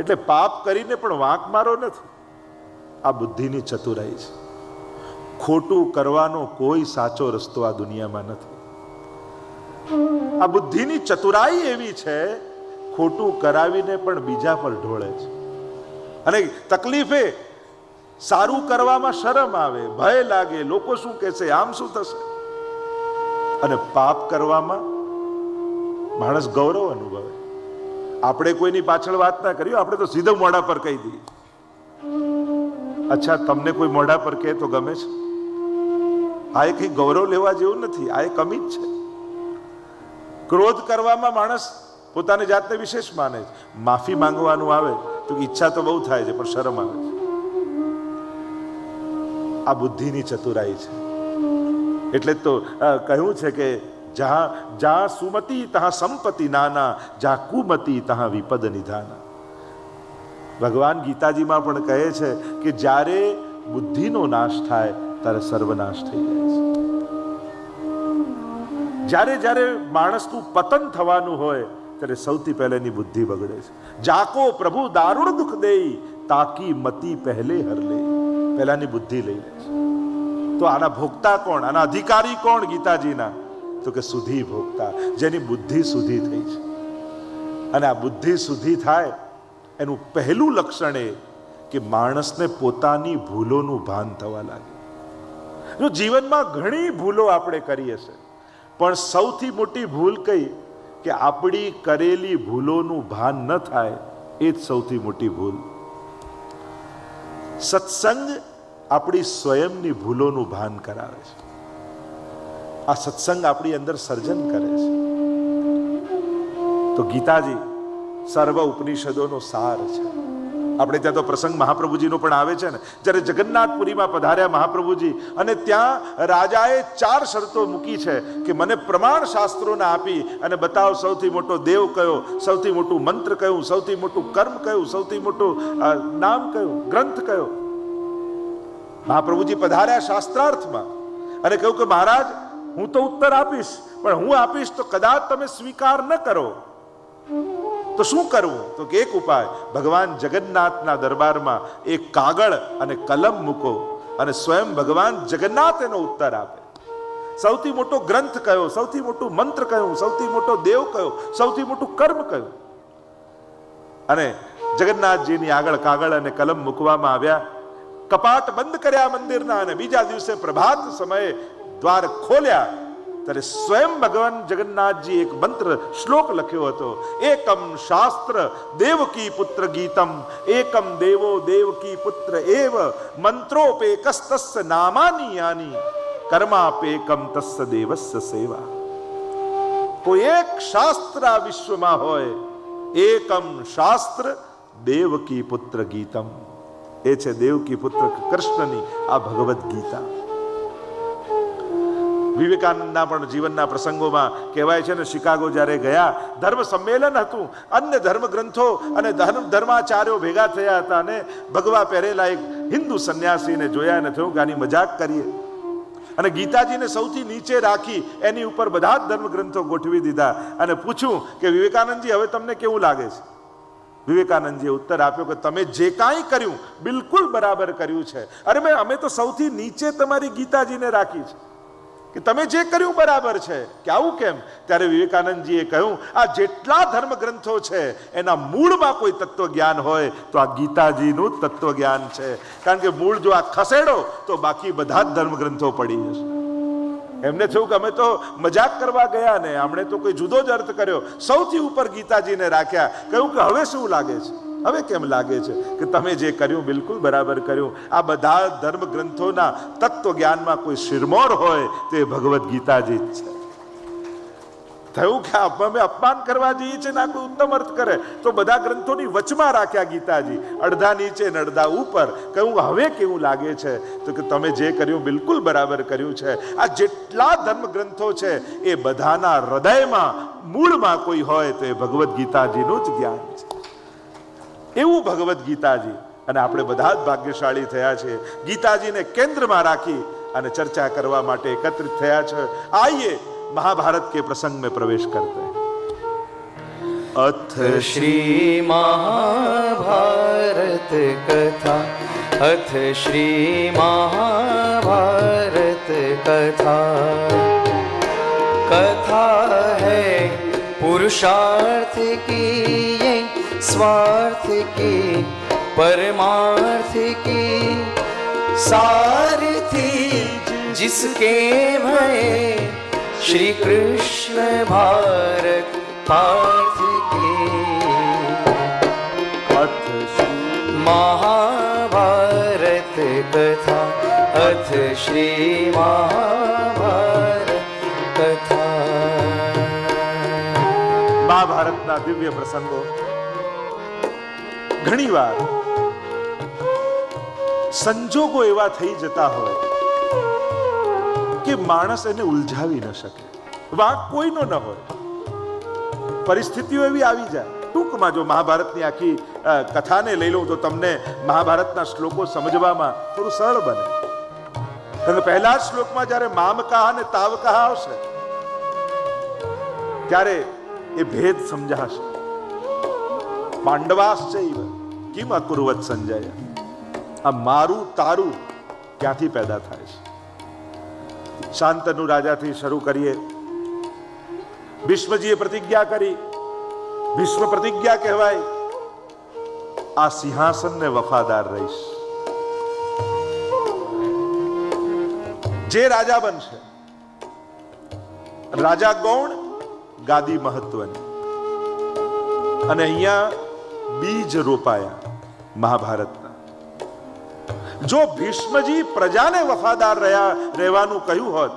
એટલે પાપ કરીને પણ વાંક મારો નથી. આ બુદ્ધિની ચતુરાઈ છે. ખોટું કરવાનો કોઈ સાચો રસ્તો આ દુનિયામાં નથી. આ બુદ્ધિની ચતુરાઈ એવી છે, ખોટું કરાવીને પણ બીજા પર ઢોળે છે. અને તકલીફે સારું કરવામાં શરમ આવે, ભય લાગે, લોકો શું કહેશે, આમ શું થશે? અને પાપ કરવામાં માણસ ગૌરવ અનુભવે. આપણે કોઈની પાછળ વાત ના કરી આપણે તો સીધો મોઢા પર કહી દઈએ. અચ્છા, તમને કોઈ મોઢા પર કહે તો ગમે છે? આ એ કઈ ગૌરવ લેવા જેવું નથી, આ એ કમી જ છે. ક્રોધ કરવામાં માણસ પોતાની જાતને વિશેષ માને છે. માફી માંગવાનું આવે તો ઈચ્છા તો બહુ થાય છે, પણ શરમ આવે છે. આ બુદ્ધિની ચતુરાઈ છે. એટલે તો કહ્યું છે કે જહા જા સુમતિ તહા સંપતિ નાના જા કુમતી તહા વિપદ નિધાના. ભગવાન ગીતાજીમાં પણ કહે છે કે જ્યારે બુદ્ધિનો નાશ થાય, ત્યારે સર્વનાશ થઈ જાય છે. જ્યારે જ્યારે માણસનું પતન થવાનું હોય, ત્યારે સૌથી પહેલેની બુદ્ધિ બગડે છે. જાકો પ્રભુ દારૂણ દુઃખ દેઈ, તાકી મતિ પહેલે હરલે પહેલાની બુદ્ધિ લઈ લે છે. તો આના ભોગતા કોણ? આના અધિકારી કોણ ગીતાજીના? તો કે સુધી ભોગતા, જેની બુદ્ધિ સુધી થઈ છે. અને આ બુદ્ધિ સુધી થાય, એનું પહેલું લક્ષણ એ કે માણસને પોતાની ભૂલોનું ભાન થવા લાગે. જો જીવનમાં ઘણી ભૂલો આપણે કરીએ છે, પણ સૌથી મોટી ભૂલ કઈ? કે આપણી કરેલી ભૂલોનું ભાન ન થાય, એ જ સૌથી મોટી ભૂલ. સત્સંગ આપણી સ્વયંની ભૂલોનું ભાન કરાવે છે. આ સત્સંગ આપણી અંદર સર્જન કરે છે. તો ગીતાજી, સર્વ ઉપનિષદોનો સાર છે. આપણે ત્યાં તો પ્રસંગ મહાપ્રભુજીનો પણ આવે છે ને. જ્યારે જગન્નાથપુરીમાં પધાર્યા મહાપ્રભુજી અને ત્યાં રાજાએ ચાર શરતો મૂકી છે કે મને પ્રમાણ શાસ્ત્રોને આપી અને બતાવ સૌથી મોટો દેવ કયો, સૌથી મોટું મંત્ર કયું, સૌથી મોટું કર્મ કયું, સૌથી મોટું નામ કયું, ગ્રંથ કયો. મહાપ્રભુજી પધાર્યા શાસ્ત્રાર્થમાં અને કહ્યું કે મહારાજ હું તો ઉત્તર આપીશ, પણ હું આપીશ તો કદાચ તમે સ્વીકાર ન કરો. તો શું કરવું? તો કે એક ઉપાય. ભગવાન જગન્નાથના દરબારમાં એક કાગળ અને કલમ મૂકો અને સ્વયં ભગવાન જગન્નાથ એનો ઉત્તર આપે. સૌથી મોટો ગ્રંથ કયો? સૌથી મોટું મંત્ર કયું? સૌથી મોટો દેવ કયો? સૌથી મોટું કર્મ કયું? અને જગન્નાથજીની આગળ કાગળ અને કલમ મૂકવામાં આવ્યા. કપાટ બંધ કર્યા મંદિરના અને બીજા દિવસે પ્રભાત સમયે દ્વાર ખોલ્યા, ત્યારે સ્વયં ભગવાન જગન્નાથજી એક મંત્ર શ્લોક લખ્યો હતો. એકમ શાસ્ત્ર દેવકી પુત્ર ગીતમ, એકમ દેવો દેવકી પુત્ર એવ, મંત્રોપેકસ્તસ્ય નામાની યાની, કર્માપેકમ તસ્ય દેવસ્ય સેવા. કોઈ એક શાસ્ત્ર આ વિશ્વમાં હોય, એકમ શાસ્ત્ર દેવકી પુત્ર ગીતમ. એ છે દેવકી પુત્ર કૃષ્ણની આ ભગવદ્ ગીતા. વિવેકાનંદના પણ જીવનના પ્રસંગોમાં કહેવાય છે ને, શિકાગો જ્યારે ગયા, ધર્મ સંમેલન હતું. અન્ય ધર્મ ગ્રંથો અને ધર્મ ધર્માચાર્યો ભેગા થયા હતા અને ભગવા પહેરેલા એક હિન્દુ સંન્યાસીને જોયા અને થયું કે આની મજાક કરીએ. અને ગીતાજીને સૌથી નીચે રાખી એની ઉપર બધા જ ધર્મ ગ્રંથો ગોઠવી દીધા અને પૂછ્યું કે વિવેકાનંદજી, હવે તમને કેવું લાગે છે? વિવેકાનંદજીએ ઉત્તર આપ્યો કે તમે જે કાંઈ કર્યું, બિલકુલ બરાબર કર્યું છે. અરે મેં, અમે તો સૌથી નીચે તમારી ગીતાજીને રાખી છે. કે તમે જે કર્યું બરાબર છે, કે આવું કેમ? ત્યારે વિવેકાનંદજીએ કહ્યું, આ જેટલા ધર્મ ગ્રંથો છે, એના મૂળમાં કોઈ તત્વ જ્ઞાન હોય, તો આ ગીતાજીનું જ તત્વ જ્ઞાન છે. કારણ કે મૂળ જો આ ખસેડો, તો બાકી બધા જ ધર્મ ગ્રંથો પડી જશે. એમને થયું કે અમે તો મજાક કરવા ગયા ને, આમણે તો કોઈ જુદો જ અર્થ કર્યો. સૌથી ઉપર ગીતાજીને રાખ્યા, કહ્યું કે હવે શું લાગે છે? હવે કેમ લાગે છે કે તમે જે કર્યું, બિલકુલ બરાબર કર્યું. આ બધા ધર્મ ગ્રંથોના તત્વ જ્ઞાનમાં કોઈ શિરમોર હોય તો એ ભગવદ્ ગીતાજી જ છે. થયું કે અમે અપમાન કરવા જઈએ છીએ ના કોઈ ઉત્તમ અર્થ કરે, તો બધા ગ્રંથોની વચમાં રાખ્યા ગીતાજી. અડધા નીચે ને અડધા ઉપર. કહ્યું હવે કેવું લાગે છે? તો કે તમે જે કર્યું, બિલકુલ બરાબર કર્યું છે. આ જેટલા ધર્મ ગ્રંથો છે, એ બધાના હૃદયમાં, મૂળમાં કોઈ હોય તો એ ભગવદ્ ગીતાજીનું જ જ્ઞાન છે. એવું ભગવદ્ ગીતાજી, અને આપણે બધા જ ભાગ્યશાળી થયા છે, ગીતાજીને કેન્દ્રમાં રાખી અને ચર્ચા કરવા માટે એકત્રિત થયા છે. આઈએ, મહાભારત કે પ્રસંગ में પ્રવેશ કરતે. અથ શ્રી મહાભારત કથા, અથ શ્રી મહાભારત કથા. કથા હૈ પુરુષાર્થ કી स्वार्थ की परमार्थ की सारथी जिसके भय श्री कृष्ण भारत पार्थ की અથ શ્રી महाभारत कथा अथ श्री महाभारत कथा મહાભારતના દિવ્ય પ્રસંગો ઘણીવાર સંજોગો એવા થઈ જતા હોય કે માણસ એને ઉલઝાવી ન શકે. વાંક કોઈનો ન હોય. પરિસ્થિતિઓ એવી આવી જાય. ટૂંકમાં જો મહાભારતની આખી કથાને લઈ લઉં તો તમને મહાભારતના શ્લોકો સમજવામાં થોડું સરળ બને. કારણ કે પહેલા શ્લોકમાં જ્યારે મામકાહ અને તાવકાહ આવશે, ત્યારે એ ભેદ સમજાશે. પાંડવાશ્ચૈવ. કિમ અકુર્વત સંજય? આ મારું તારું ક્યાંથી પેદા થાય છે? શાંતનુ રાજાથી શરૂ કરીએ. ભીષ્મજીએ પ્રતિજ્ઞા કરી. ભીષ્મ પ્રતિજ્ઞા કહેવાય, આ સિંહાસનને વફાદાર રહીશ. જે રાજા બનશે, રાજા ગૌણ, ગાદી મહત્વની. અને અહીંયા બીજ રોપાયા મહાભારતના. જો ભીષ્મજી પ્રજાને વફાદાર રહ્યા રહેવાનું કહ્યું હોત,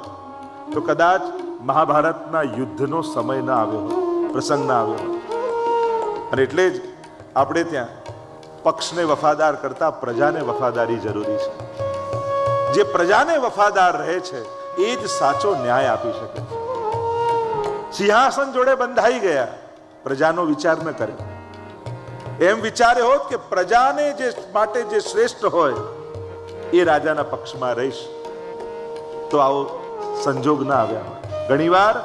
તો કદાચ મહાભારતના યુદ્ધનો સમય ના આવ્યો હોત, પ્રસંગ ના આવ્યો હોત. અને એટલે જ આપણે ત્યાં પક્ષને વફાદાર કરતા પ્રજાને વફાદારી જરૂરી છે. જે પ્રજાને વફાદાર રહે છે, એ જ સાચો ન્યાય આપી શકે છે. સિંહાસન જોડે બંધાઈ ગયા, પ્રજાનો વિચાર ન કર્યો. એમ વિચારે હોત કે પ્રજાને જે માટે જે શ્રેષ્ઠ હોય, એ રાજાના પક્ષમાં રહીશ. તો આવો સંજોગ ના આવ્યા ઘણીવાર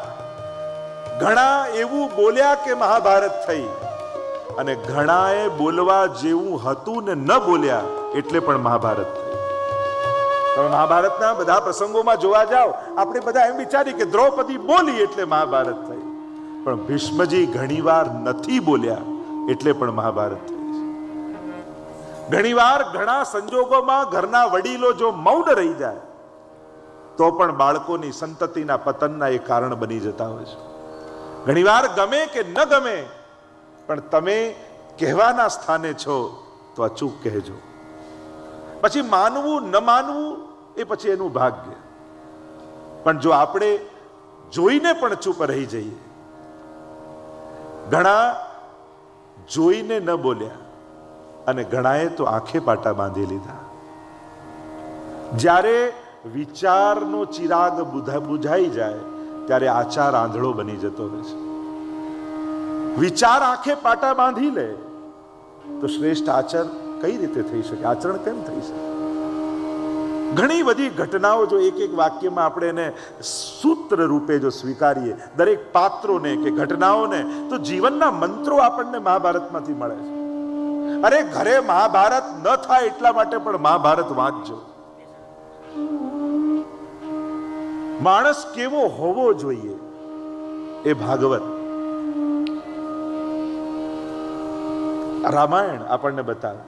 ઘણા એવું બોલ્યા કે મહાભારત થઈ, અને ઘણાએ બોલવા જેવું હતું ને ન બોલ્યા, એટલે પણ મહાભારત તમે મહાભારતના બધા પ્રસંગોમાં જોવા જાઓ, આપણે બધા એમ વિચારી કે દ્રૌપદી બોલી એટલે મહાભારત થઈ. પણ ભીષ્મજી ઘણીવાર નથી બોલ્યા. એટલે પણ મહાભારત ઘણીવાર ઘણા સંજોગોમાં ઘરના વડીલો જો મૌન રહી જાય, તો પણ બાળકોની સંતતિના પતનના એ કારણ બની જતા હોય છે. ઘણીવાર ગમે કે ન ગમે, પણ તમે કહેવાના સ્થાને છો, તો અચૂક કહેજો. પછી માનવું, ન માનવું એ પછી એનું ભાગ્ય. પણ જો આપણે જોઈને પણ ચૂપ રહી જઈએ, ઘણા જોઈને ન બોલ્યા અને ઘણાએ તો આંખે પાટા બાંધી લીધા. જ્યારે વિચારનો ચિરાગ બુઝાઈ જાય, ત્યારે આચાર આંધળો બની જતો હોય છે. વિચાર આંખે પાટા બાંધી લે, તો શ્રેષ્ઠ આચર કઈ રીતે થઈ શકે? આચરણ કેમ થઈ શકે? ઘણી બધી ઘટનાઓ જો એક એક વાક્યમાં આપણે એને સૂત્ર રૂપે જો સ્વીકારીએ, દરેક પાત્રોને કે ઘટનાઓને, તો જીવનના મંત્રો આપણને મહાભારતમાંથી મળે છે. અરે ઘરે મહાભારત ન થાય એટલા માટે પણ મહાભારત વાંચજો. માણસ કેવો હોવો જોઈએ? એ ભાગવત. રામાયણ આપણને બતાવે.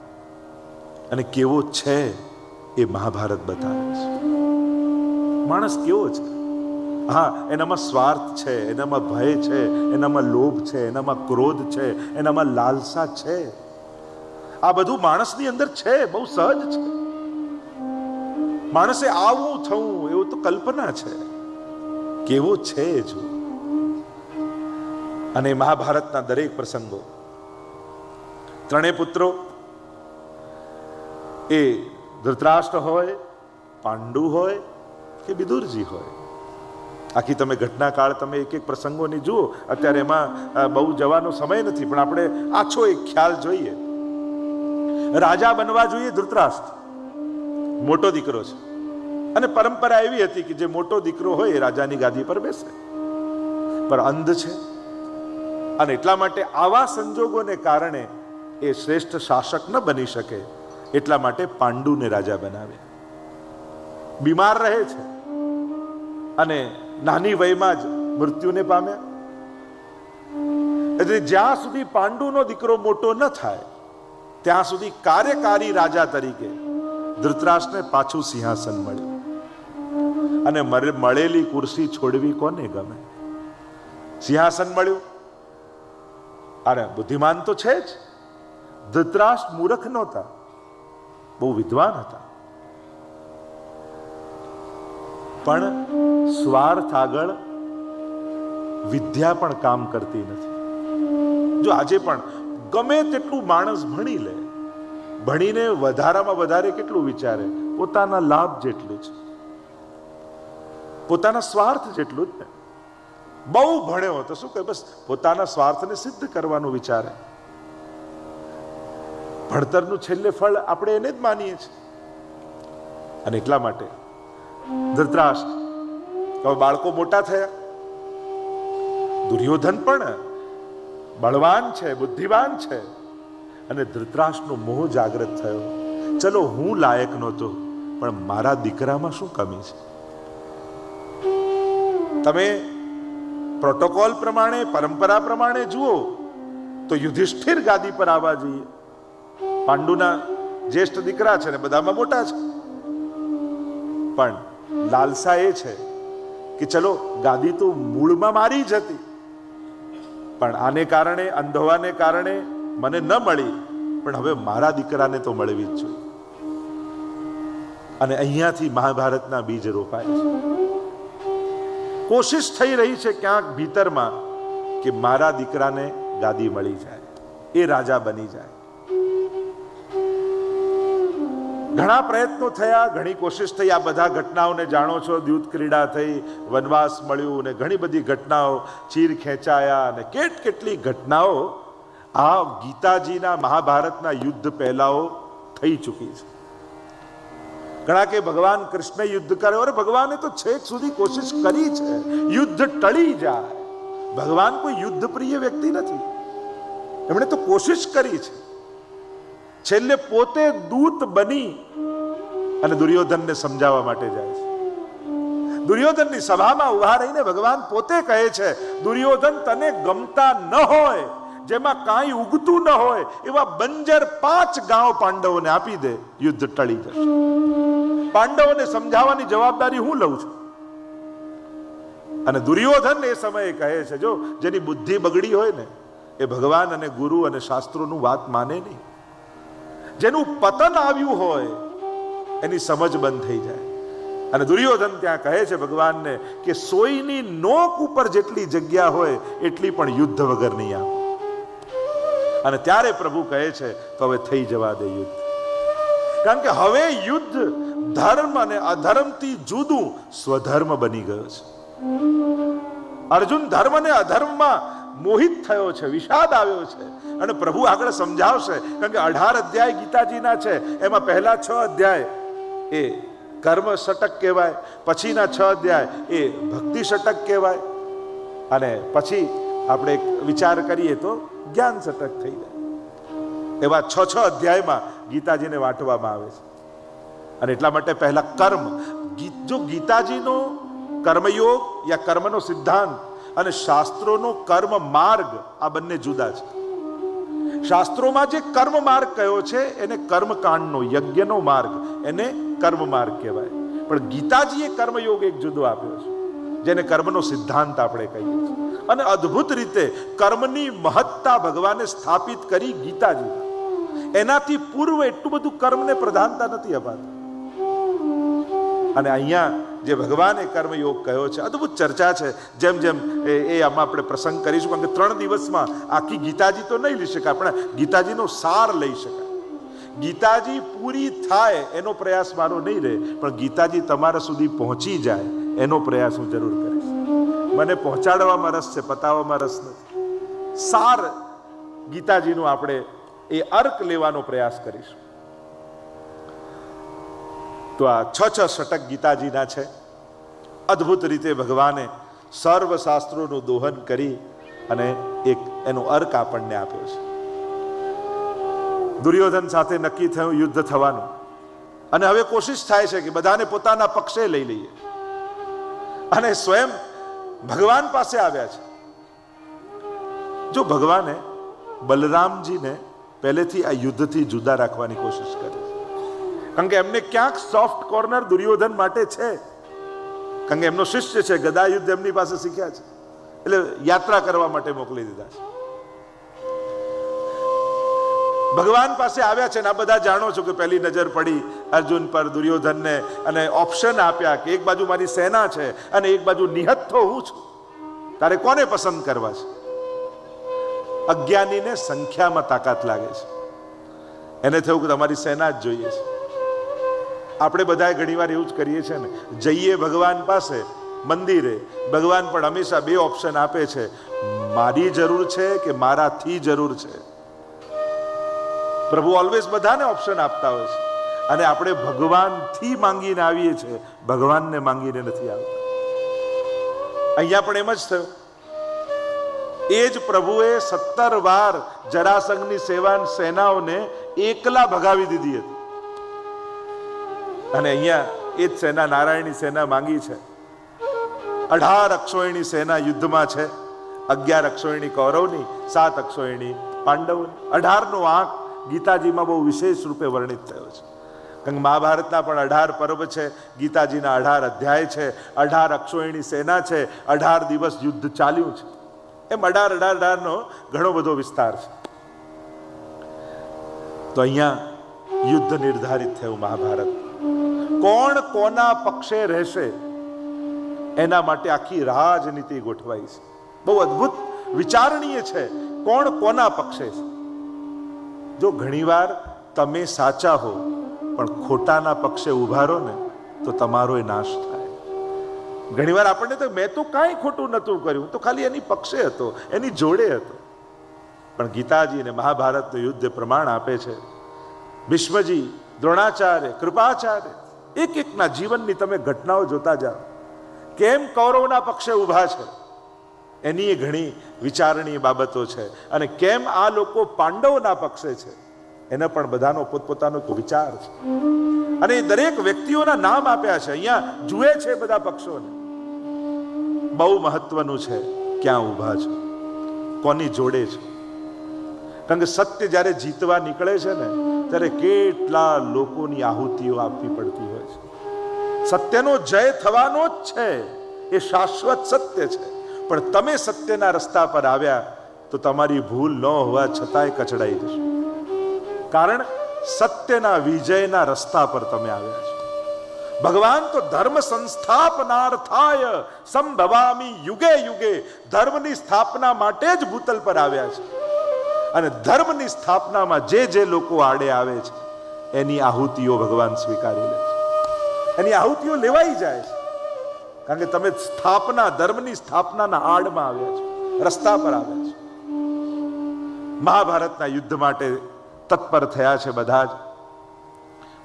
અને કેવો છે? એ મહાભારત બતાવે છે. માણસ કેવો છે? હા, એનામાં સ્વાર્થ છે, એનામાં ભય છે, એનામાં લોભ છે, એનામાં ક્રોધ છે, એનામાં લાલસા છે. આ બધું માણસની અંદર છે, બહુ સહજ છે. માણસે આવું થવું એવું તો કલ્પના છે. કેવો છે જો. અને મહાભારતના દરેક પ્રસંગો. ત્રણેય પુત્રો એ ધૃતરાષ્ટ્ર હોય, પાંડુ હોય કે બિદુરજી હોય. આખી તમે ઘટનાકાળ તમે એક એક પ્રસંગોની જુઓ, અત્યારે એમાં બહુ જવાનો સમય નથી, પણ આપણે આછો એક ખ્યાલ જોઈએ. રાજા બનવા જોઈએ ધૃતરાષ્ટ્ર. મોટો દીકરો છે. અને પરંપરા એવી હતી કે જે મોટો દીકરો હોય એ રાજાની ગાદી પર બેસે. પણ અંધ છે. અને એટલા માટે આવા સંજોગોને કારણે એ શ્રેષ્ઠ શાસક ન બની શકે. એટલા માટે પાંડુને રાજા બનાવ્યા. બીમાર રહે છે. અને નાની વયમાં જ મૃત્યુને પામ્યા. એટલે જ્યાં સુધી પાંડુનો દીકરો મોટો ન થાય, ત્યાં સુધી કાર્યકારી રાજા તરીકે ધૃતરાષ્ટ્રને પાછું સિંહાસન મળ્યું. અને મળેલી કુર્સી છોડવી કોને ગમે? સિંહાસન મળ્યું? અરે, બુદ્ધિમાન તો છે જ. ધૃતરાષ્ટ્ર મૂર્ખ નહોતા. બહુ વિદ્વાન હતા. પણ સ્વાર્થ આગળ વિદ્યા પણ કામ કરતી નથી. જો આજે પણ ગમે તેટલું માણસ ભણી લે, ભણીને વધારામાં વધારે કેટલું વિચારે, પોતાના લાભ જેટલું જ. પોતાના સ્વાર્થ જેટલું જ ને. બહુ ભણ્યો તો શું કહે? બસ પોતાના સ્વાર્થને સિદ્ધ કરવાનું વિચારે. ભણતરનું છેલ્લે ફળ આપણે એને જ માનીએ છીએ. અને એટલા માટે ધૃતરાષ્ટ્ર હવે બાળકો મોટા થયા. દુર્યોધન પણ બળવાન છે બુદ્ધિવાન છે. અને ધૃતરાષ્ટ્રનો મોહ જાગૃત થયો. ચલો, હું લાયક નહોતો, પણ મારા દીકરામાં શું કમી છે? તમે પ્રોટોકોલ પ્રમાણે, પરંપરા પ્રમાણે જુઓ, તો યુધિષ્ઠિર ગાદી પર આવવા જોઈએ. પાંડુના જ્યેષ્ઠ દીકરા છે ને બધામાં મોટા છે. પણ લાલસા એ છે કે ચલો, ગાદી તો મૂળમાં મારી જ હતી. પણ આને કારણે, અંધવાને કારણે મને ન મળી. પણ હવે મારા દીકરાને તો મળવી જ જોઈએ. અને અહીંયાથી મહાભારતના બીજ રોપાય છે. કોશિશ થઈ રહી છે ક્યાંક ભીતરમાં કે મારા દીકરાને ગાદી મળી જાય. એ રાજા બની જાય. ઘણા પ્રયત્નો થયા, ઘણી કોશિશ થઈ. આ બધા ઘટનાઓને જાણો છો. દ્યુત ક્રીડા થઈ, વનવાસ મળ્યું ને ઘણી બધી ઘટનાઓ ચીર ખેંચાયા અને કેટ કેટલી ઘટનાઓ આ ગીતાજીના મહાભારતના યુદ્ધ પહેલાઓ થઈ ચૂકી છે. ઘણા કે ભગવાન કૃષ્ણ યુદ્ધ કર્યો. અરે ભગવાને તો છેક સુધી કોશિશ કરી છે. યુદ્ધ ટળી જાય. ભગવાન કોઈ યુદ્ધ પ્રિય વ્યક્તિ નથી. એમણે તો કોશિશ કરી છે. છેલ્લે પોતે દૂત બની અને દુર્યોધનને સમજાવવા માટે જાય છે. દુર્યોધનની સભામાં ઊભા રહીને ભગવાન પોતે કહે છે, દુર્યોધન, તને ગમતા ન હોય, જેમાં કાંઈ ઉગતું ન હોય, એવા બંજર પાંચ ગાંવ પાંડવોને આપી દે. યુદ્ધ ટળી જશે. પાંડવોને સમજાવવાની જવાબદારી હું લઉં છું. અને દુર્યોધન એ સમયે કહે છે, જો જેની બુદ્ધિ બગડી હોય ને, એ ભગવાન અને ગુરુ અને શાસ્ત્રોનું વાત માને નહીં. જેનું પતન આવ્યું હોય, એની સમજ બંધ થઈ જાય. અને દુર્યોધન ત્યાં કહે છે ભગવાનને કે સોયની નોક ઉપર જેટલી જગ્યા હોય, એટલી પણ યુદ્ધ વગર નહીં આવે. અને ત્યારે પ્રભુ કહે છે, તો હવે થઈ જવા દે યુદ્ધ. કારણ કે હવે યુદ્ધ ધર્મ અને અધર્મથી જુદું સ્વધર્મ બની ગયો છે. અર્જુન ધર્મ અને અધર્મમાં મોહિત થયો છે, વિષાદ આવ્યો છે. અને પ્રભુ આગળ સમજાવશે, કારણ કે અઢાર અધ્યાય ગીતાજીના છે, એમાં પહેલા છ અધ્યાય એ કર્મ શટક કહેવાય, પછીના છ અધ્યાય એ ભક્તિ શટક કહેવાય, અને પછી આપણે વિચાર કરીએ તો જ્ઞાન શટક થઈ જાય. એવા છ છ અધ્યાયમાં ગીતાજીને વાંટવામાં આવે છે. અને એટલા માટે પહેલા કર્મ જો ગીતાજીનો કર્મયોગ યા કર્મનો સિદ્ધાંત અને શાસ્ત્રોનો કર્મ માર્ગ આ બંને જુદા છે. શાસ્ત્રોમાં જે કર્મ માર્ગ કયો છે, એને કર્મકાંડનો, યજ્ઞનો માર્ગ, એને કર્મ માર્ગ કહેવાય. પણ ગીતાજીએ કર્મયોગ એક જુદો આપ્યો છે, જેને કર્મનો સિદ્ધાંત આપણે કહીએ છીએ. અને અદ્ભુત રીતે કર્મની મહત્તા ભગવાને સ્થાપિત કરી ગીતાજી. એનાથી પૂર્વ એટલું બધું કર્મને પ્રધાનતા નથી અપાતી. અને અહીંયા જે ભગવાને કર્મયોગ કહ્યો છે, અદ્ભુત ચર્ચા છે. જેમ જેમ એ આમાં આપણે પ્રસંગ કરીશું, કારણ કે ત્રણ દિવસમાં આખી ગીતાજી તો નહીં લઈ શકાય, પણ ગીતાજીનો સાર લઈ શકાય. ગીતાજી પૂરી થાય એનો પ્રયાસ મારો નહીં રહે, પણ ગીતાજી તમારા સુધી પહોંચી જાય એનો પ્રયાસ હું જરૂર કરીશ. મને પહોંચાડવામાં રસ છે, પતાવવામાં રસ નથી. સાર ગીતાજીનો આપણે એ અર્ક લેવાનો પ્રયાસ કરીશું. તો આ છ છ ષટક ગીતાજીના છે. અદ્ભુત રીતે ભગવાને સર્વ શાસ્ત્રોનું દોહન કરી અને એક એનો અર્ક આપણને આપ્યો છે. દુર્યોધન સાથે નક્કી થયું યુદ્ધ થવાનું. અને હવે કોશિશ થાય છે કે બધાને પોતાના પક્ષે લઈ લઈએ. અને સ્વયં ભગવાન પાસે આવ્યા છે. જો ભગવાને બલરામજીને પહેલેથી આ યુદ્ધથી જુદા રાખવાની કોશિશ કરી. કારણ કે એમને ક્યાંક સોફ્ટ કોર્નર દુર્યોધન માટે છે. કારણ કે એમનો શિષ્ય છે ગદા યુદ્ધ એમની પાસે શીખ્યા છે. એટલે યાત્રા કરવા માટે મોકલી દીધા છે. ભગવાન પાસે આવ્યા છે ને આ બધા જાણો છો કે પહેલી નજર પડી અર્જુન પર દુર્યોધનને અને ઓપ્શન આપ્યા કે એક બાજુ મારી સેના છે અને એક બાજુ નિહત્થો હું છું. તારે કોને પસંદ કરવા છે? અજ્ઞાનીને સંખ્યામાં તાકાત લાગે છે. એને થયું કે તમારી સેના જ જોઈએ છે. આપણે બધાએ ઘણીવાર એવું જ કરીએ છીએ ને, જઈએ ભગવાન પાસે, મંદિરે, ભગવાન પણ હંમેશા બે ઓપ્શન આપે છે. મારી જરૂર છે કે મારાથી જરૂર છે? પ્રભુ ઓલવેઝ બધાને ઓપ્શન આપતા હોય છે. અને આપણે ભગવાનથી માંગીને આવીએ છીએ. ભગવાનને માંગીને નથી આવતા. અહીંયા પણ એમ જ થયું. એ જ પ્રભુએ સત્તર વાર જરાસંઘની સેવા સેનાઓને એકલા ભગાવી દીધી હતી. અને અહીંયા એ જ સેના નારાયણની સેના માંગી છે. અઢાર અક્ષોયણી સેના યુદ્ધમાં છે. અગિયાર અક્ષોયણી કૌરવની, સાત અક્ષોયણી પાંડવની. અઢારનો આંક ગીતાજીમાં બહુ વિશેષ રૂપે વર્ણિત થયો છે. કારણ કે મહાભારતના પણ અઢાર પર્વ છે, ગીતાજીના અઢાર અધ્યાય છે, અઢાર અક્ષોયણી સેના છે, અઢાર દિવસ યુદ્ધ ચાલ્યું છે. એમ અઢાર અઢાર, અઢારનો ઘણો બધો વિસ્તાર છે. તો અહીંયા યુદ્ધ નિર્ધારિત થયું મહાભારત કોણ કોના પક્ષે રહેશે, એના માટે આખી રાજનીતિ ગોઠવાઈ છે. બહુ અદ્ભુત વિચારણીય છે કોણ કોના પક્ષે. છે જો ઘણીવાર તમે સાચા હો, પણ ખોટાના પક્ષે ઊભા રહો ને, તો તમારો એ નાશ થાય. ઘણીવાર આપણને તો મેં તો કાંઈ ખોટું નહોતું કર્યું, તો ખાલી એની પક્ષે હતો, એની જોડે હતો. પણ ગીતાજી અને મહાભારતનું યુદ્ધ પ્રમાણ આપે છે. ભીષ્મજી, દ્રોણાચાર્ય, કૃપાચાર્ય એક એકના જીવનની તમે ઘટનાઓ જોતા જાઓ. કેમ કૌરવના પક્ષે ઊભા છે? એની ઘણી વિચારણીય બાબતો છે. અને કેમ આ લોકો પાંડવોના પક્ષે છે? એને પણ બધાનો પોતપોતાનો વિચાર છે. અને એ દરેક વ્યક્તિઓના નામ આપ્યા છે. અહીંયા જુએ છે બધા પક્ષોને. બહુ મહત્વનું છે ક્યાં ઊભા છે? કોની જોડે છો? કારણ કે સત્ય જ્યારે જીતવા નીકળે છે ને, ત્યારે કેટલા લોકોની આહુતિઓ આપવી પડતી હોય છે. સત્યનો જય થવાનો જ છે. એ શાશ્વત સત્ય છે. પણ તમે સત્યના રસ્તા પર આવ્યા તો તમારી ભૂલ ન હોવા છતાંય કચડાઈ જશે. કારણ સત્યના વિજયના રસ્તા પર તમે આવ્યા છો. ભગવાન તો ધર્મ સંસ્થાપનાર્થાય સંભવામી યુગે યુગે ધર્મની સ્થાપના માટે જ ભૂતલ પર આવ્યા છે. અને ધર્મની સ્થાપનામાં જે જે લોકો આડે આવે છે, એની આહુતિઓ ભગવાન સ્વીકારી લે છે. એની આહુતિઓ લેવાઈ જાય છે. કારણ કે તમે સ્થાપના, ધર્મની સ્થાપનાના આડમાં આવ્યા છો, રસ્તા પર આવ્યા છો. મહાભારતના યુદ્ધ માટે તત્પર થયા છે બધા જ.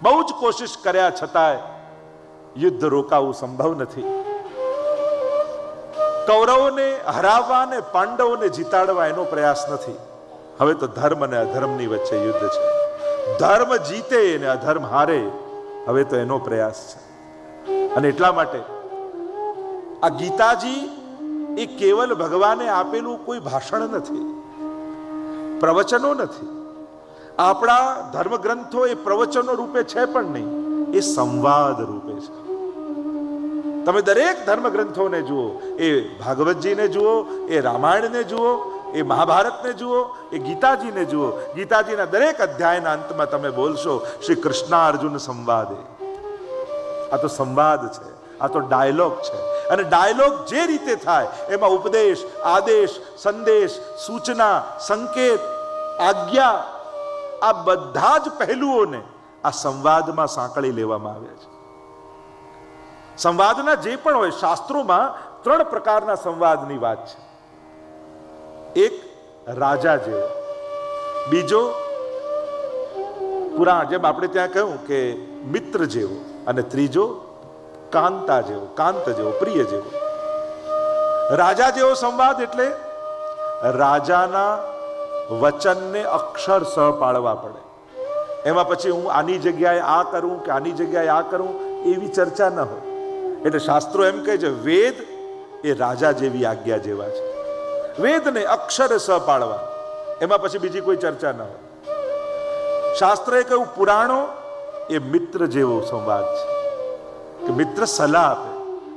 બહુ જ કોશિશ કર્યા છતાંય યુદ્ધ રોકાવું સંભવ નથી. કૌરવોને હરાવવા અને પાંડવોને જીતાડવા એનો પ્રયાસ નથી. હવે તો ધર્મ અને અધર્મની વચ્ચે યુદ્ધ છે. ધર્મ જીતે અને અધર્મ હારે, હવે તો એનો પ્રયાસ છે. અને એટલા માટે આ ગીતાજી એ કેવલ ભગવાને આપેલું કોઈ ભાષણ નથી, પ્રવચનો નથી. આપણા ધર્મગ્રંથો એ પ્રવચનો રૂપે છે પણ નહીં, એ સંવાદ રૂપે છે. તમે દરેક ધર્મગ્રંથોને જુઓ, એ ભાગવતજીને જુઓ, એ રામાયણને જુઓ એ મહાભારતને જુઓ, એ ગીતાજીને જુઓ. ગીતાજીના દરેક અધ્યાયના અંતમાં તમે બોલશો, શ્રી કૃષ્ણ અર્જુન સંવાદે. આ તો સંવાદ છે, આ તો ડાયલોગ છે. અને ડાયલોગ જે રીતે થાય, એમાં ઉપદેશ, આદેશ, સંદેશ, સૂચના, સંકેત, આજ્ઞા, આ બધા જ પહેલુઓને આ સંવાદમાં સાંકળી લેવામાં આવ્યા છે. સંવાદના જે પણ હોય, શાસ્ત્રોમાં ત્રણ પ્રકારના સંવાદની વાત છે. એક રાજા જેવો બીજો પુરાણ, જેમ આપણે ત્યાં કહ્યું કે મિત્ર જેવો અને ત્રીજો કાંતા જેવો, કાંત જેવો, પ્રિય જેવો. રાજા જેવો સંવાદ એટલે રાજાના વચનને અક્ષર સહ પાડવા પડે. એમાં પછી હું આની જગ્યાએ આ કરું કે આની જગ્યાએ આ કરું, એવી ચર્ચા ન હોય. એટલે શાસ્ત્રો એમ કહે છે, વેદ એ રાજા જેવી આજ્ઞા જેવા છે. વેદને અક્ષરે સ પાડવા એમાં પછી બીજી કોઈ ચર્ચા ન હોય. શાસ્ત્રએ કહ્યું, પુરાણો એ મિત્ર જેવો સંવાદ છે. કે મિત્ર સલાહ આપે.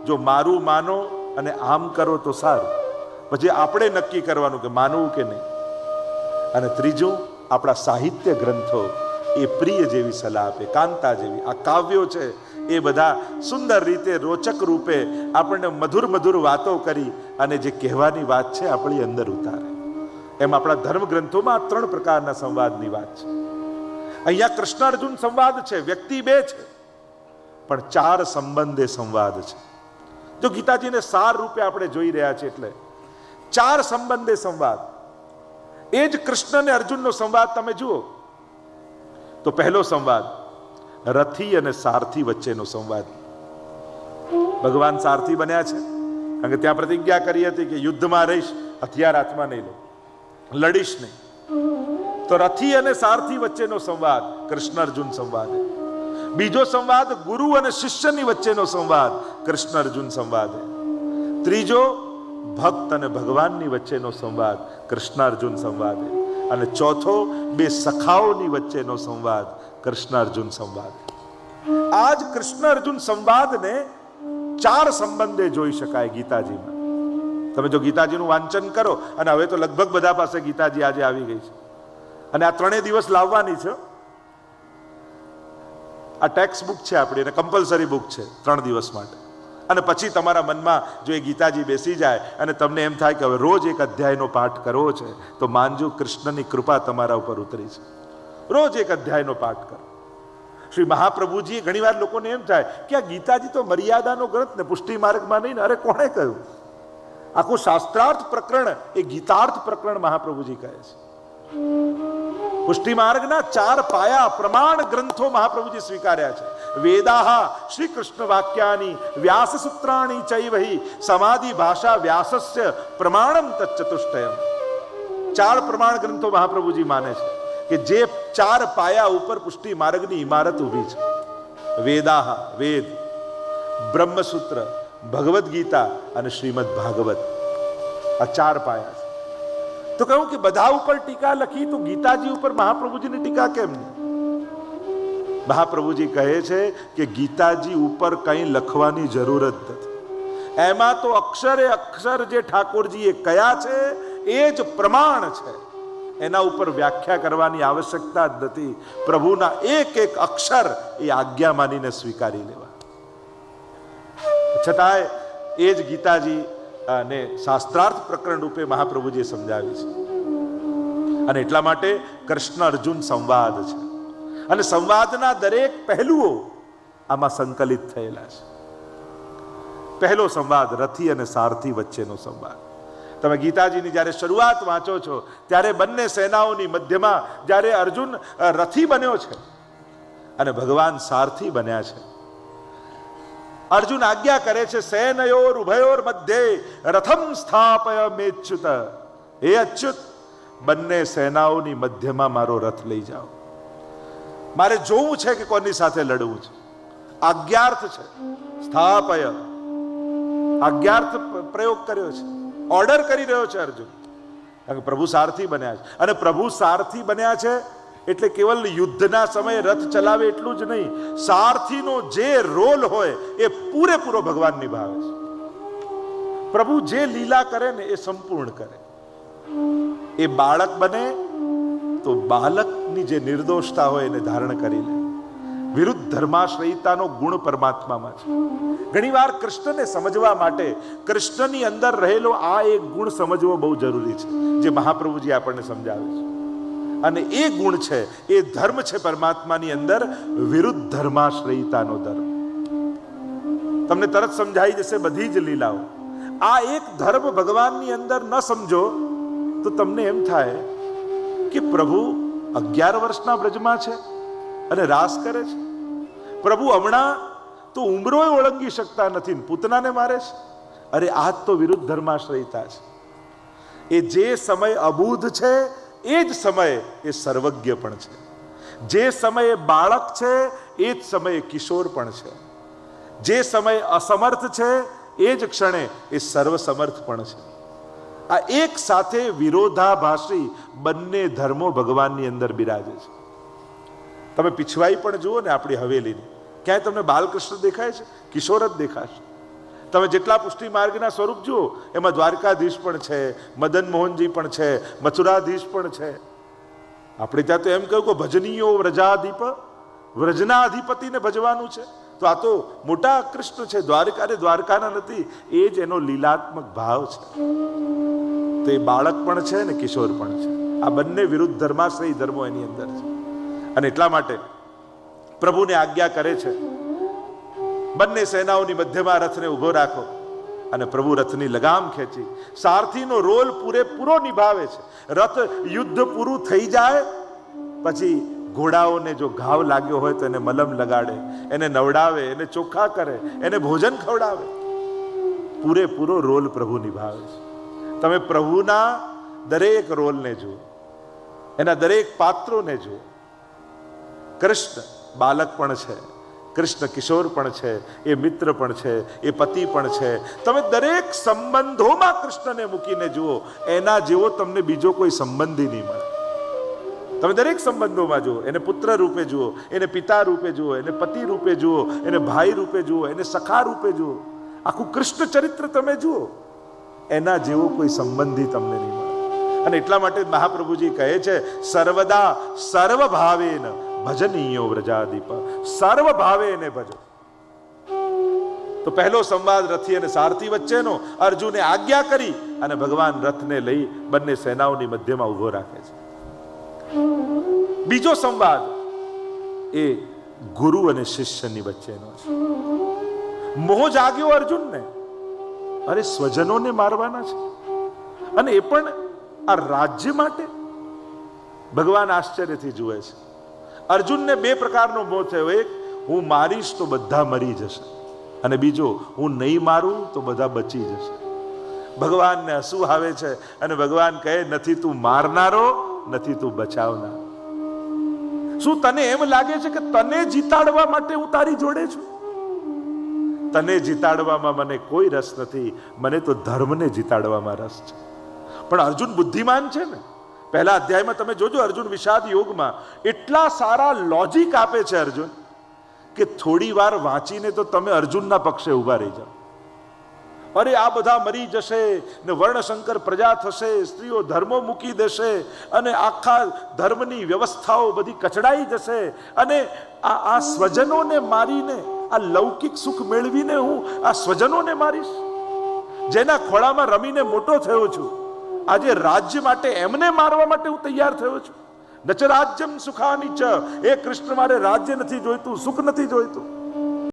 જો મારું માનો અને આમ કરો તો સારું. પછી આપણે નક્કી કરવાનું કે માનવું કે નહીં. અને ત્રીજું, આપણા સાહિત્ય ગ્રંથો એ પ્રિય જેવી સલાહ આપે, કાંતા જેવી. આ કાવ્યો છે, એ બધા સુંદર રીતે રોચક રૂપે આપણને મધુર મધુર વાતો કરી અને જે કહેવાની વાત છે, આપણી અંદર ઉતારે. એમ આપણા ધર્મ ગ્રંથોમાં ત્રણ પ્રકારના સંવાદની વાત છે. અહીંયા કૃષ્ણ અર્જુન સંવાદ છે, વ્યક્તિ બે છે, પણ ચાર સંબંધે સંવાદ છે. જો ગીતાજીને સાર રૂપે આપણે જોઈ રહ્યા છીએ એટલે, ચાર સંબંધે સંવાદ. એ જ કૃષ્ણ અને અર્જુનનો સંવાદ, તમે જુઓ. તો પહેલો સંવાદ, રથી અને સારથી વચ્ચેનો સંવાદ. ભગવાન સારથી બન્યા છે. કારણ કે ત્યાં પ્રતિજ્ઞા કરી હતી કે યુદ્ધમાં રહીશ, હથિયાર હાથમાં નહીં લો. લડીશ નહીં. તો રથી અને સારથી વચ્ચેનો સંવાદ કૃષ્ણ અર્જુન સંવાદ. બીજો સંવાદ, ગુરુ અને શિષ્યની વચ્ચેનો સંવાદ કૃષ્ણ અર્જુન સંવાદ. ત્રીજો, ભક્ત અને ભગવાનની વચ્ચેનો સંવાદ કૃષ્ણ અર્જુન સંવાદ. અને ચોથો બે સખાઓની વચ્ચેનો સંવાદ, કૃષ્ણાર્જુન સંવાદ. આજ કૃષ્ણ અર્જુન સંવાદને ચાર સંબંધે જોઈ શકાય ગીતાજીમાં. તમે જો ગીતાજીનું વાંચન કરો, અને હવે તો લગભગ બધા પાસે ગીતાજી આજે આવી ગઈ છે. અને આ ત્રણેય દિવસ લાવવાની છે. આ ટેક્સ્ટ બુક છે આપણી, અને કમ્પલસરી બુક છે, ત્રણ દિવસ માટે. અને પછી તમારા મનમાં જો એ ગીતાજી બેસી જાય અને તમને એમ થાય કે હવે રોજ એક અધ્યાયનો પાઠ કરવો છે, તો માનજો કૃષ્ણની કૃપા તમારા ઉપર ઉતરી છે. રોજ એક અધ્યાયનો પાઠ કરો. શ્રી મહાપ્રભુજી ઘણીવાર લોકોને એમ થાય કે આ ગીતાજી તો મર્યાદાનો ગ્રંથ ને પુષ્ટિ માર્ગમાં નહીં ને, અરે કોણે કહ્યું? આખું શાસ્ત્રાર્થ પ્રકરણ એ ગીતાર્થ પ્રકરણ મહાપ્રભુજી કહે છે. પુષ્ટિ માર્ગના ચાર પાયા પ્રમાણ ગ્રંથો મહાપ્રભુજી સ્વીકાર્યા છે. વેદાહા શ્રી કૃષ્ણ વાક્યાની વ્યાસ સૂત્રાણી ચૈવહી સમાધિ ભાષા વ્યાસસ્ય પ્રમાણમ તચ્ચતુષ્ટયમ ચાર પ્રમાણ ગ્રંથો મહાપ્રભુજી માને છે કે જે ચાર પાયા ઉપર પુષ્ટિ માર્ગની ઇમારત ઊભી છે વેદાહા વેદ બ્રહ્મસૂત્ર ભગવદ્ ગીતા અને શ્રીમદ ભાગવત આ ચાર પાયા છે તો કહ્યું કે બધા ઉપર ટીકા લખી તો ગીતાજી ઉપર મહાપ્રભુજીની ટીકા કેમ નહીં મહાપ્રભુજી કહે છે કે ગીતાજી ઉપર કંઈ લખવાની જરૂર જ નથી. એમાં તો અક્ષરે અક્ષર જે ઠાકોરજીએ કયા છે, એ જ પ્રમાણ છે. એના ઉપર વ્યાખ્યા કરવાની આવશ્યકતા જ નથી. પ્રભુના એક એક અક્ષર એ આજ્ઞા માનીને સ્વીકારી લેવા. છતાંય એ જ ગીતાજી અને શાસ્ત્રાર્થ પ્રકરણ રૂપે મહાપ્રભુજીએ સમજાવી છે. અને એટલા માટે કૃષ્ણ અર્જુન સંવાદ છે. અને સંવાદના દરેક પહેલુઓ આમાં સંકલિત થયેલા છે. પહેલો સંવાદ રથી અને સારથી વચ્ચેનો સંવાદ. તમે ગીતાજીની જ્યારે શરૂઆત વાંચો છો, ત્યારે બંને સેનાઓની મધ્યમાં જ્યારે અર્જુન રથી બન્યો છે અને ભગવાન સારથી બન્યા છે. અર્જુન આજ્ઞા કરે છે, સેનયોર ઉભયોર મધ્યે રથમ સ્થાપય મેચ્યુત. હે અચ્યુત, બંને સેનાઓની મધ્યમાં મારો રથ લઈ જાઓ. મારે જોવું છે કે કોની સાથે લડવું છે? આજ્ઞાર્થ છે. સ્થાપય. આજ્ઞાર્થ પ્રયોગ કર્યો છે. ઓર્ડર કરી રહ્યો છે અર્જુન. પ્રભુ સારથી બન્યા છે. અને પ્રભુ સારથી બન્યા છે એટલે કેવલ યુદ્ધના સમયે રથ ચલાવે એટલું જ નહીં. સારથીનો જે રોલ હોય એ પૂરેપૂરો ભગવાન નિભાવે છે. પ્રભુ જે લીલા કરે ને એ સંપૂર્ણ કરે. એ બાળક બને તો બાલકની જે નિર્દોષતા હોય એને ધારણ કરી લે. વિરુદ્ધ ધર્માશ્રયિતાનો ગુણ પરમાત્મામાં છે. ઘણીવાર કૃષ્ણને સમજવા માટે કૃષ્ણની અંદર રહેલો આ એક ગુણ સમજવો બહુ જરૂરી છે, જે મહાપ્રભુજી આપણને સમજાવે છે. અને એ ગુણ છે, એ ધર્મ છે પરમાત્માની અંદર વિરુદ્ધ ધર્માશ્રયિતાનો ધર્મ. તમને તરત સમજાઈ જશે બધી જ લીલાઓ. આ એક ધર્મ ભગવાનની અંદર ન સમજો તો તમને એમ થાય કે પ્રભુ અગિયાર વર્ષના બ્રજમાં છે અને રાસ કરે છે. પ્રભુ હમણાં તો ઉમરોય ઓળંગી શકતા નથી પૂતનાને મારે છે. અરે આ તો વિરુદ્ધ ધર્માશ્રયતા છે. એ જે સમય અબૂધ છે, એ જ સમય એ સર્વજ્ઞ પણ છે. જે સમયે બાળક છે, એ જ સમયે કિશોર પણ છે. જે સમયે અસમર્થ છે, એ જ ક્ષણે એ સર્વસમર્થ પણ છે. આ એક સાથે વિરોધાભાસી બંને ધર્મો ભગવાનની અંદર બિરાજે છે. તમે પીછવાઈ પણ જુઓ ને આપણી હવેલીની, ક્યાંય તમને બાલકૃષ્ણ દેખાય છે? કિશોર જ દેખાશે. તમે જેટલા પુષ્ટિ માર્ગના સ્વરૂપ જુઓ, એમાં દ્વારકાધીશ પણ છે, મદન મોહનજી પણ છે, મથુરાધીશ પણ છે. આપણે ત્યાં તો એમ કહ્યું કે ભજનીયો વ્રજાધિપ વ્રજના અધિપતિને ભજવાનું છે. તો આ તો મોટા કૃષ્ણ છે, દ્વારકા ને દ્વારકાના નથી, એ જ એનો લીલાત્મક ભાવ છે. તો એ બાળક પણ છે ને કિશોર પણ છે. આ બંને વિરુદ્ધ ધર્માશ્રય ધર્મો એની અંદર છે. અને એટલા માટે પ્રભુને આજ્ઞા કરે છે, બંને સેનાઓની મધ્યમાં રથને ઊભો રાખો અને પ્રભુ રથની લગામ ખેંચી, સારથીનો રોલ પૂરેપૂરો નિભાવે છે. રથ યુદ્ધ પૂરું થઈ જાય, પછી ઘોડાઓને જો ઘાવ લાગ્યો હોય તો એને મલમ લગાડે, એને નવડાવે, એને ચોખ્ખા કરે, એને ભોજન ખવડાવે. પૂરેપૂરો રોલ પ્રભુ નિભાવે છે. તમે પ્રભુના દરેક રોલને જુઓ, એના દરેક પાત્રોને જુઓ. કૃષ્ણ બાલક પણ છે, કૃષ્ણ કિશોર પણ છે, એ મિત્ર પણ છે, એ પતિ પણ છે. તમે દરેક સંબંધોમાં કૃષ્ણને મૂકીને જુઓ, એના જેવો તમને બીજો કોઈ સંબંધી નહીં મળે. તમે દરેક સંબંધોમાં જુઓ, એને પુત્ર રૂપે જુઓ, એને પિતા રૂપે જુઓ, એને પતિ રૂપે જુઓ, એને ભાઈ રૂપે જુઓ, એને સખા રૂપે જુઓ. આખું કૃષ્ણ ચરિત્ર તમે જુઓ, એના જેવો કોઈ સંબંધી તમને નહીં મળે. અને એટલા માટે મહાપ્રભુજી કહે છે, સર્વદા સર્વ ભાવેન ભજનીયો વ્રજાદીપ. સર્વ ભાવે એને ભજો. તો પહેલો સંવાદ રથી અને સારથી વચ્ચેનો, અર્જુને આજ્ઞા કરી અને ભગવાન રથને લઈ બંને સેનાઓની મધ્યમાં ઊભો રાખે છે. બીજો સંવાદ એ ગુરુ અને શિષ્યની વચ્ચેનો છે. મોહ જાગ્યો અર્જુનને. અરે સ્વજનોને મારવાના છે. અને એ પણ આ રાજ્ય માટે ભગવાન આશ્ચર્યથી જુએ છે. અર્જુનને બે પ્રકારનો મોહ થયો. એક, હું મારીશ તો બધા મરી જશે. અને બીજો, હું નહીં મારું તો બધા બચી જશે. ભગવાનને હસવું આવે છે અને ભગવાન કહે, નથી તું મારનારો નથી તું બચાવનાર. શું તને એમ લાગે છે કે તને જીતાડવા માટે હું તારી જોડે છું? તને જીતાડવામાં મને કોઈ રસ નથી. મને તો ધર્મને જીતાડવામાં રસ છે. પણ અર્જુન બુદ્ધિમાન છે ને? પહેલા અધ્યાયમાં તમે જોજો અર્જુન વિષાદ યોગમાં એટલા સારા લોજિક આપે છે અર્જુન કે થોડી વાર વાંચીને તો તમે અર્જુનના પક્ષે ઊભા રહી જાઓ. અરે આ બધા મરી જશે ને વર્ણશંકર પ્રજા થશે, સ્ત્રીઓ ધર્મો મૂકી દેશે અને આખા ધર્મની વ્યવસ્થાઓ બધી કચડાઈ જશે અને આ આ સ્વજનોને મારીને, આ લૌકિક સુખ મેળવીને હું આ સ્વજનોને મારીશ. જેના ખોળામાં રમીને મોટો થયો છું. આજે રાજ્ય માટે એમને મારવા માટે હું તૈયાર થયો છું. નચ રાજ્યમ સુખાની એ કૃષ્ણ મારે રાજ્ય નથી જોઈતું, સુખ નથી જોઈતું.